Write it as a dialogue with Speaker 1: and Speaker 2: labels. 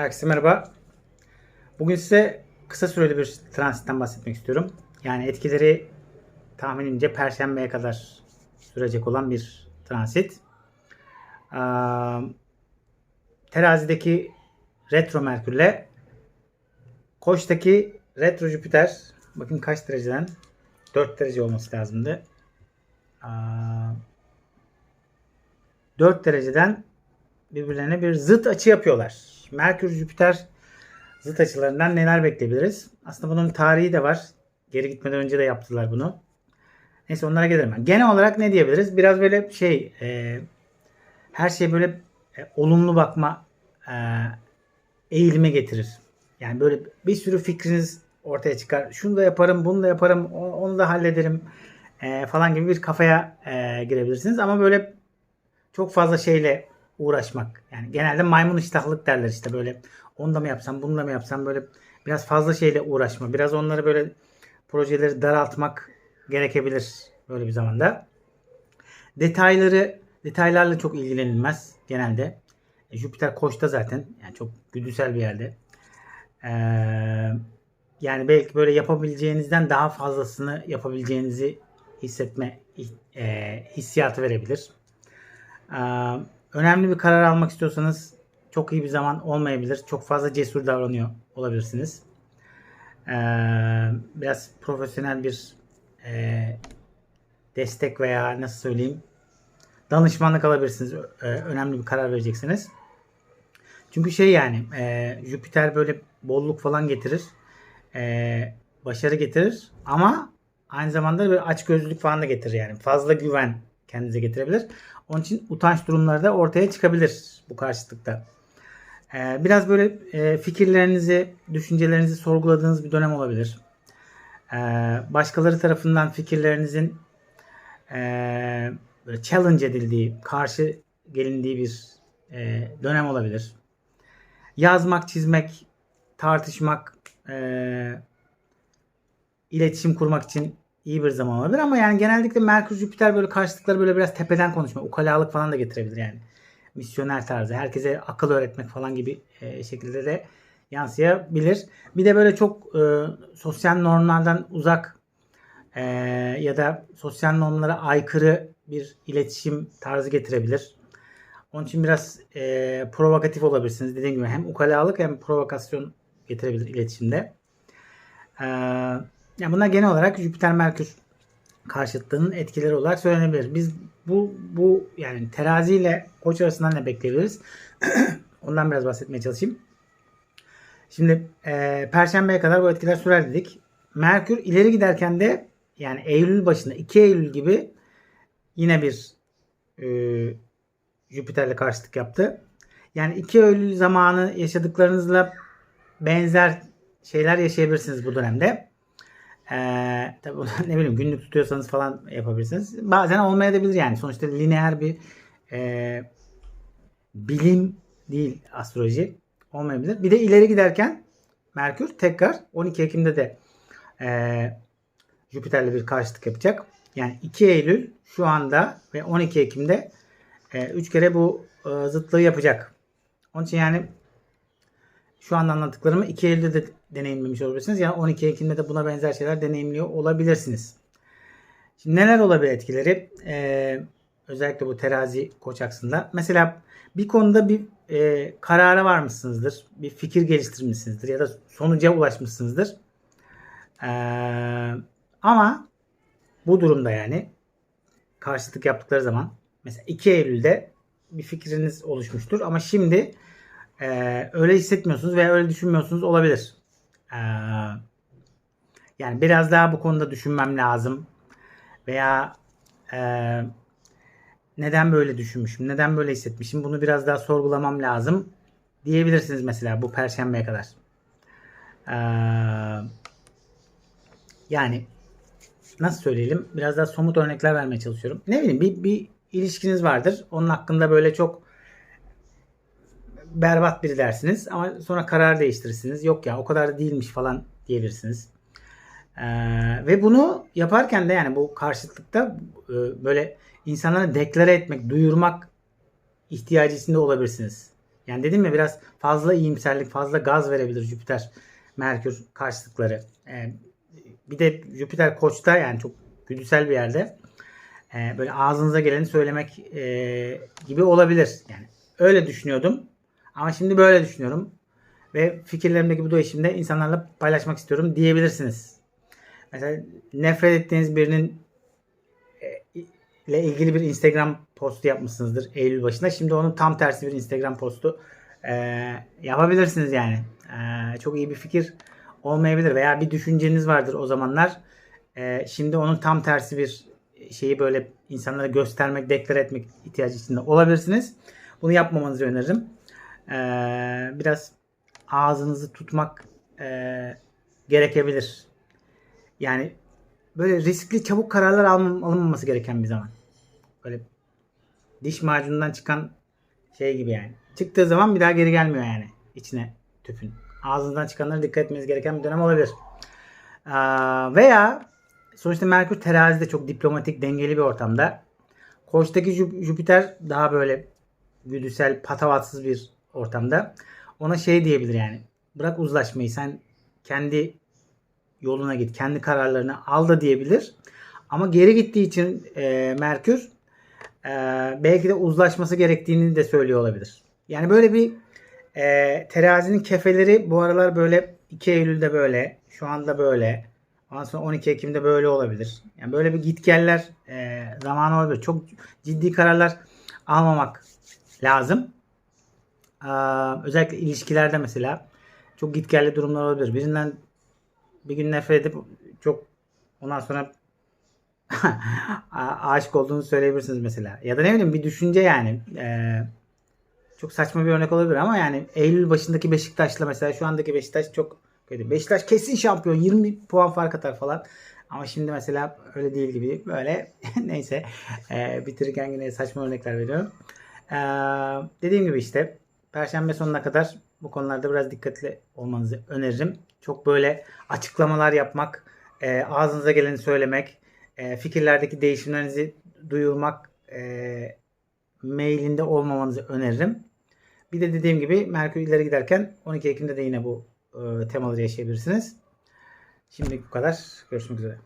Speaker 1: Herkese merhaba. Bugün size kısa süreli bir transitten bahsetmek istiyorum. Yani etkileri tahminimce Perşembe'ye kadar sürecek olan bir transit. Ee, terazideki retro Merkür'le Koç'taki retro Jüpiter bakın kaç dereceden 4 derece olması lazımdı. Ee, 4 dereceden birbirlerine bir zıt açı yapıyorlar. Merkür Jüpiter zıt açılarından neler bekleyebiliriz? Aslında bunun tarihi de var. Geri gitmeden önce de yaptılar bunu. Neyse onlara gelirim ben. Genel olarak ne diyebiliriz? Biraz böyle şey e, her şey böyle e, olumlu bakma e, eğilime getirir. Yani böyle bir sürü fikriniz ortaya çıkar. Şunu da yaparım, bunu da yaparım, onu da hallederim e, falan gibi bir kafaya e, girebilirsiniz. Ama böyle çok fazla şeyle uğraşmak. Yani genelde maymun iştahlık derler işte böyle onu da mı yapsam bunu da mı yapsam böyle biraz fazla şeyle uğraşma. Biraz onları böyle projeleri daraltmak gerekebilir böyle bir zamanda. Detayları detaylarla çok ilgilenilmez genelde. E, Jüpiter koçta zaten yani çok güdüsel bir yerde. Ee, yani belki böyle yapabileceğinizden daha fazlasını yapabileceğinizi hissetme e, hissiyatı verebilir. Ee, önemli bir karar almak istiyorsanız çok iyi bir zaman olmayabilir. Çok fazla cesur davranıyor olabilirsiniz. Ee, biraz profesyonel bir e, destek veya nasıl söyleyeyim danışmanlık alabilirsiniz. Ee, önemli bir karar vereceksiniz. Çünkü şey yani e, Jüpiter böyle bolluk falan getirir. E, başarı getirir ama aynı zamanda böyle açgözlülük falan da getirir yani. Fazla güven kendinize getirebilir. Onun için utanç durumları da ortaya çıkabilir bu karşıtlıkta. Ee, biraz böyle e, fikirlerinizi, düşüncelerinizi sorguladığınız bir dönem olabilir. Ee, başkaları tarafından fikirlerinizin e, böyle challenge edildiği, karşı gelindiği bir e, dönem olabilir. Yazmak, çizmek, tartışmak, e, iletişim kurmak için iyi bir zaman olabilir ama yani genellikle Merkür Jüpiter böyle karşılıkları böyle biraz tepeden konuşma, ukalalık falan da getirebilir yani. Misyoner tarzı, herkese akıl öğretmek falan gibi e, şekilde de yansıyabilir. Bir de böyle çok e, sosyal normlardan uzak e, ya da sosyal normlara aykırı bir iletişim tarzı getirebilir. Onun için biraz e, provokatif olabilirsiniz. Dediğim gibi hem ukalalık hem provokasyon getirebilir iletişimde. Ee, yani bunlar genel olarak Jüpiter Merkür karşıtlığının etkileri olarak söylenebilir. Biz bu bu yani terazi ile koç arasından ne bekleyebiliriz? Ondan biraz bahsetmeye çalışayım. Şimdi e, Perşembeye kadar bu etkiler sürer dedik. Merkür ileri giderken de yani Eylül başında 2 Eylül gibi yine bir e, Jüpiter'le karşıtlık yaptı. Yani 2 Eylül zamanı yaşadıklarınızla benzer şeyler yaşayabilirsiniz bu dönemde. Ee, tabii ne bileyim günlük tutuyorsanız falan yapabilirsiniz. Bazen olmayabilir yani. Sonuçta lineer bir e, bilim değil astroloji olmayabilir. Bir de ileri giderken Merkür tekrar 12 Ekim'de de e, Jüpiter'le bir karşıtlık yapacak. Yani 2 Eylül şu anda ve 12 Ekim'de 3 kere bu e, zıtlığı yapacak. Onun için yani şu anda anlattıklarımı 2 Eylül'de de deneyimlemiş olabilirsiniz. Yani 12 Ekim'de de buna benzer şeyler deneyimliyor olabilirsiniz. Şimdi neler olabilir etkileri? Ee, özellikle bu terazi koç aksında. Mesela bir konuda bir e, karara varmışsınızdır. Bir fikir geliştirmişsinizdir ya da sonuca ulaşmışsınızdır. Ee, ama bu durumda yani karşıtlık yaptıkları zaman mesela 2 Eylül'de bir fikriniz oluşmuştur ama şimdi ee, öyle hissetmiyorsunuz veya öyle düşünmüyorsunuz olabilir. Yani biraz daha bu konuda düşünmem lazım. Veya e, neden böyle düşünmüşüm, neden böyle hissetmişim bunu biraz daha sorgulamam lazım diyebilirsiniz mesela bu perşembeye kadar. Ee, yani nasıl söyleyelim biraz daha somut örnekler vermeye çalışıyorum. Ne bileyim bir, bir ilişkiniz vardır. Onun hakkında böyle çok berbat biri dersiniz ama sonra karar değiştirirsiniz. Yok ya o kadar da değilmiş falan diyebilirsiniz. Ee, ve bunu yaparken de yani bu karşıtlıkta e, böyle insanlara deklare etmek, duyurmak ihtiyacı içinde olabilirsiniz. Yani dedim ya biraz fazla iyimserlik, fazla gaz verebilir Jüpiter, Merkür karşıtlıkları. Ee, bir de Jüpiter Koç'ta yani çok güdüsel bir yerde. Ee, böyle ağzınıza geleni söylemek e, gibi olabilir. Yani öyle düşünüyordum. Ama şimdi böyle düşünüyorum. Ve fikirlerimdeki bu değişimde insanlarla paylaşmak istiyorum diyebilirsiniz. Mesela nefret ettiğiniz birinin e, ile ilgili bir Instagram postu yapmışsınızdır Eylül başında. Şimdi onun tam tersi bir Instagram postu e, yapabilirsiniz yani. E, çok iyi bir fikir olmayabilir veya bir düşünceniz vardır o zamanlar. E, şimdi onun tam tersi bir şeyi böyle insanlara göstermek, deklar etmek ihtiyacı içinde olabilirsiniz. Bunu yapmamanızı öneririm. E, biraz ağzınızı tutmak e, gerekebilir. Yani böyle riskli çabuk kararlar alın- alınmaması gereken bir zaman. Böyle diş macunundan çıkan şey gibi yani. Çıktığı zaman bir daha geri gelmiyor yani içine tüpün. Ağzından çıkanlara dikkat etmeniz gereken bir dönem olabilir. Ee, veya sonuçta Merkür terazide çok diplomatik, dengeli bir ortamda. Koç'taki Jüp- Jüpiter daha böyle güdüsel, patavatsız bir ortamda. Ona şey diyebilir yani. Bırak uzlaşmayı sen kendi yoluna git. Kendi kararlarını al da diyebilir. Ama geri gittiği için e, Merkür e, belki de uzlaşması gerektiğini de söylüyor olabilir. Yani böyle bir e, terazinin kefeleri bu aralar böyle 2 Eylül'de böyle, şu anda böyle, ondan sonra 12 Ekim'de böyle olabilir. Yani böyle bir gitgeller e, zamanı olabilir. Çok ciddi kararlar almamak lazım. Özellikle ilişkilerde mesela çok gitgelli durumlar olabilir. Birinden bir gün nefret edip çok ondan sonra aşık olduğunu söyleyebilirsiniz mesela. Ya da ne bileyim bir düşünce yani. Ee, çok saçma bir örnek olabilir ama yani Eylül başındaki Beşiktaş'la mesela şu andaki Beşiktaş çok kötü. Beşiktaş kesin şampiyon 20 puan fark atar falan. Ama şimdi mesela öyle değil gibi. Böyle neyse ee, bitirirken yine saçma örnekler veriyorum. Ee, dediğim gibi işte Perşembe sonuna kadar bu konularda biraz dikkatli olmanızı öneririm. Çok böyle açıklamalar yapmak, e, ağzınıza geleni söylemek, e, fikirlerdeki değişimlerinizi duyurmak e, mailinde olmamanızı öneririm. Bir de dediğim gibi Merkür ileri giderken 12 Ekim'de de yine bu e, temaları yaşayabilirsiniz. Şimdi bu kadar. Görüşmek üzere.